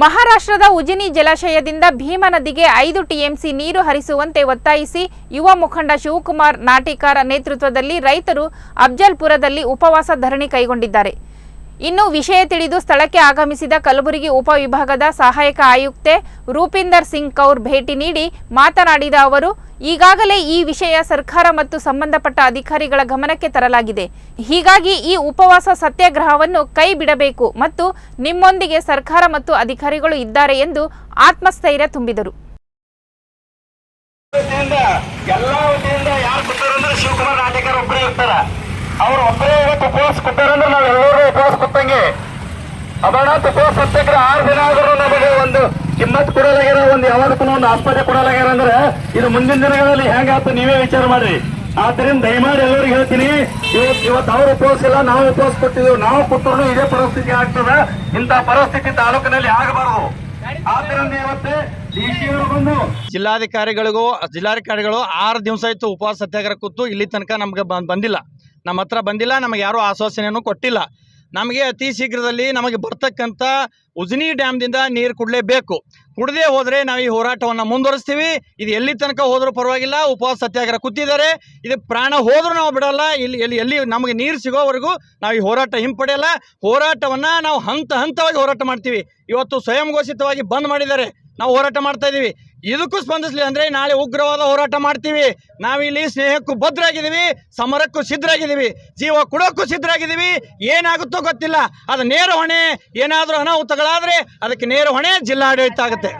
ಮಹಾರಾಷ್ಟ್ರದ ಉಜಿನಿ ಜಲಾಶಯದಿಂದ ಭೀಮಾ ನದಿಗೆ ಐದು ಟಿಎಂಸಿ ನೀರು ಹರಿಸುವಂತೆ ಒತ್ತಾಯಿಸಿ ಯುವ ಮುಖಂಡ ಶಿವಕುಮಾರ್ ನಾಟಿಕಾರ ನೇತೃತ್ವದಲ್ಲಿ ರೈತರು ಅಫ್ಜಲ್ಪುರದಲ್ಲಿ ಉಪವಾಸ ಧರಣಿ ಕೈಗೊಂಡಿದ್ದಾರೆ. ಇನ್ನು ವಿಷಯ ತಿಳಿದು ಸ್ಥಳಕ್ಕೆ ಆಗಮಿಸಿದ ಕಲಬುರಗಿ ಉಪವಿಭಾಗದ ಸಹಾಯಕ ಆಯುಕ್ತೆ ರೂಪಿಂದರ್ ಸಿಂಗ್ ಕೌರ್ ಭೇಟಿ ನೀಡಿ ಮಾತನಾಡಿದ ಅವರು, ಈಗಾಗಲೇ ಈ ವಿಷಯ ಸರ್ಕಾರ ಮತ್ತು ಸಂಬಂಧಪಟ್ಟ ಅಧಿಕಾರಿಗಳ ಗಮನಕ್ಕೆ ತರಲಾಗಿದೆ. ಹೀಗಾಗಿ ಈ ಉಪವಾಸ ಸತ್ಯಾಗ್ರಹವನ್ನು ಕೈ ಬಿಡಬೇಕು ಮತ್ತು ನಿಮ್ಮೊಂದಿಗೆ ಸರ್ಕಾರ ಮತ್ತು ಅಧಿಕಾರಿಗಳು ಇದ್ದಾರೆ ಎಂದು ಆತ್ಮಸ್ಥೈರ್ಯ ತುಂಬಿದರು. ಅವ್ರು ಒಬ್ಬರೇ ಇವತ್ತು ಉಪವಾಸ ಕೂತಾರಂದ್ರೆ ನಾವ್ ಎಲ್ಲರೂ ಉಪವಾಸ ಕೂತಂಗೆ ಉಪವಾಸ ಸತ್ಯಾಗ್ರಹ ಆರು ದಿನ ಆದರೂ ನಮಗೆ ಒಂದು ಕಿಮ್ಮತ್ ಕೊಡಲಾಗ್ಯಾರ ಒಂದು ಯಾವ್ದಕ್ಕೂ ಒಂದು ಆಸ್ಪತ್ರೆ ಕೊಡಲಾಗ್ಯಾರ ಅಂದ್ರೆ ಇದು ಮುಂದಿನ ದಿನಗಳಲ್ಲಿ ಹೆಂಗಾಯ್ತು ನೀವೇ ವಿಚಾರ ಮಾಡ್ರಿ. ಆದ್ರಿಂದ ದಯಮಾಡಿ ಎಲ್ಲರಿಗೂ ಹೇಳ್ತೀನಿ, ಇವತ್ತು ಇವತ್ತು ಅವ್ರು ಉಪವಾಸ ಇಲ್ಲ, ನಾವು ಉಪವಾಸ ಕೊಟ್ಟಿದ್ದೀವಿ ನಾವು ಕೊಟ್ಟರು ಇದೇ ಪರಿಸ್ಥಿತಿ ಆಗ್ತದ. ಇಂಥ ಪರಿಸ್ಥಿತಿ ತಾಲೂಕಿನಲ್ಲಿ ಆಗಬಾರದು. ಆದ್ರಿಂದ ಇವತ್ತು ಜಿಲ್ಲಾಧಿಕಾರಿಗಳಿಗೂ, ಜಿಲ್ಲಾಧಿಕಾರಿಗಳು ಆರು ದಿವಸ ಆಯ್ತು ಉಪವಾಸ ಸತ್ಯಾಗ್ರಹ ಕೂತು ಇಲ್ಲಿ ತನಕ ನಮ್ಗೆ ಬಂದಿಲ್ಲ. ನಮ್ಮ ಹತ್ರ ಬಂದಿಲ್ಲ, ನಮಗೆ ಯಾರು ಆಶ್ವಾಸನೆಯನ್ನು ಕೊಟ್ಟಿಲ್ಲ. ನಮಗೆ ಅತಿ ಶೀಘ್ರದಲ್ಲಿ ನಮಗೆ ಬರ್ತಕ್ಕಂಥ ಉಜ್ನಿ ಡ್ಯಾಮ್ದಿಂದ ನೀರು ಕುಡಲೇಬೇಕು ಕುಡದೇ ಹೋದರೆ ನಾವು ಈ ಹೋರಾಟವನ್ನು ಮುಂದುವರಿಸ್ತೀವಿ. ಇದು ಎಲ್ಲಿ ತನಕ ಹೋದರೂ ಪರವಾಗಿಲ್ಲ, ಉಪವಾಸ ಸತ್ಯಾಗ್ರಹ ಕೂತಿದ್ದಾರೆ. ಇದು ಪ್ರಾಣ ಹೋದರೂ ನಾವು ಬಿಡಲ್ಲ. ಇಲ್ಲಿ, ಎಲ್ಲಿ ಎಲ್ಲಿ ನಮಗೆ ನೀರು ಸಿಗೋವರೆಗೂ ನಾವು ಈ ಹೋರಾಟ ಹಿಂಪಡೆಯಲ್ಲ. ಹೋರಾಟವನ್ನು ನಾವು ಹಂತ ಹಂತವಾಗಿ ಹೋರಾಟ ಮಾಡ್ತೀವಿ. ಇವತ್ತು ಸ್ವಯಂ ಘೋಷಿತವಾಗಿ ಬಂದ್ ಮಾಡಿದ್ದಾರೆ. ನಾವು ಹೋರಾಟ ಮಾಡ್ತಾ ಇದ್ದೀವಿ ಇದಕ್ಕೂ ಸ್ಪಂದಿಸಲಿ ಅಂದರೆ ನಾಳೆ ಉಗ್ರವಾದ ಹೋರಾಟ ಮಾಡ್ತೀವಿ. ನಾವಿಲ್ಲಿ ಸ್ನೇಹಕ್ಕೂ ಭದ್ರಾಗಿದ್ದೀವಿ, ಸಮರಕ್ಕೂ ಸಿದ್ಧರಾಗಿದ್ದೀವಿ ಜೀವ ಕೊಡೋಕ್ಕೂ ಸಿದ್ಧರಾಗಿದ್ದೀವಿ ಏನಾಗುತ್ತೋ ಗೊತ್ತಿಲ್ಲ. ಅದು ನೇರ ಹೊಣೆ, ಏನಾದರೂ ಅನಾಹುತಗಳಾದರೆ ಅದಕ್ಕೆ ನೇರ ಹೊಣೆ ಜಿಲ್ಲಾಡಳಿತ ಆಗುತ್ತೆ.